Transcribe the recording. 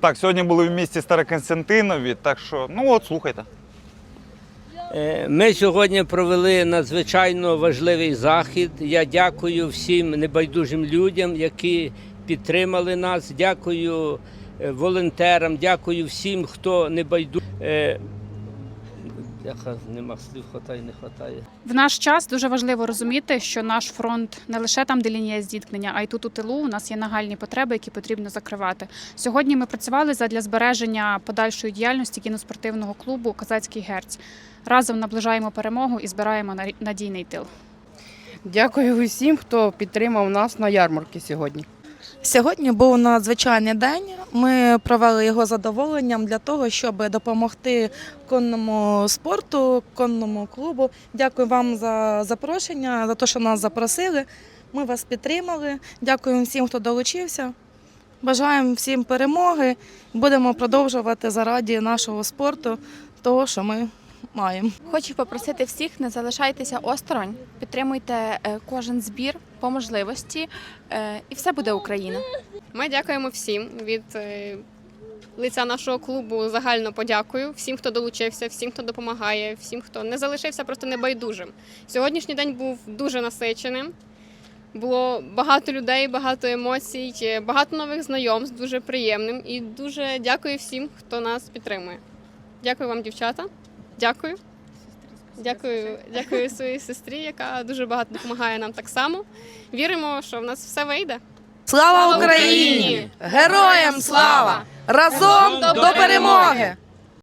Так, сьогодні були в місті Староконстантинові, так що, ну от, слухайте. Е, Ми сьогодні провели надзвичайно важливий захід. Я дякую всім небайдужим людям, які підтримали нас. Дякую е, волонтерам, дякую всім, хто не байдужий. Нема слів, хватає, не хватає. В наш час дуже важливо розуміти, що наш фронт не лише там, де лінія зіткнення, а й тут у тилу у нас є нагальні потреби, які потрібно закривати. Сьогодні ми працювали задля збереження подальшої діяльності кіноспортивного клубу Казацький герць. Разом наближаємо перемогу і збираємо на- надійний тил. Дякую усім, хто підтримав нас на ярмарці сьогодні. Сьогодні був надзвичайний день. Ми провели його задоволенням для того, щоб допомогти конному спорту, конному клубу. Дякую вам за запрошення, за те, що нас запросили. Ми вас підтримали. Дякуємо всім, хто долучився. Бажаємо всім перемоги. Будемо продовжувати заради нашого спорту, того, що ми маємо. Хочу попросити всіх, не залишайтеся осторонь, підтримуйте е, кожен збір по можливості, е, і все буде Україна. Ми дякуємо всім від е, лиця нашого клубу. Загально подякую всім, хто долучився, всім, хто допомагає, всім, хто не залишився просто небайдужим. Сьогоднішній день був дуже насиченим. Було багато людей, багато емоцій, багато нових знайомств, дуже приємним. І дуже дякую всім, хто нас підтримує. Дякую вам, дівчата. Дякую. Дякую, дякую своїй сестрі, яка дуже багато допомагає нам так само. Віримо, що в нас все вийде. Слава! Україні! Героям слава! Разом до перемоги!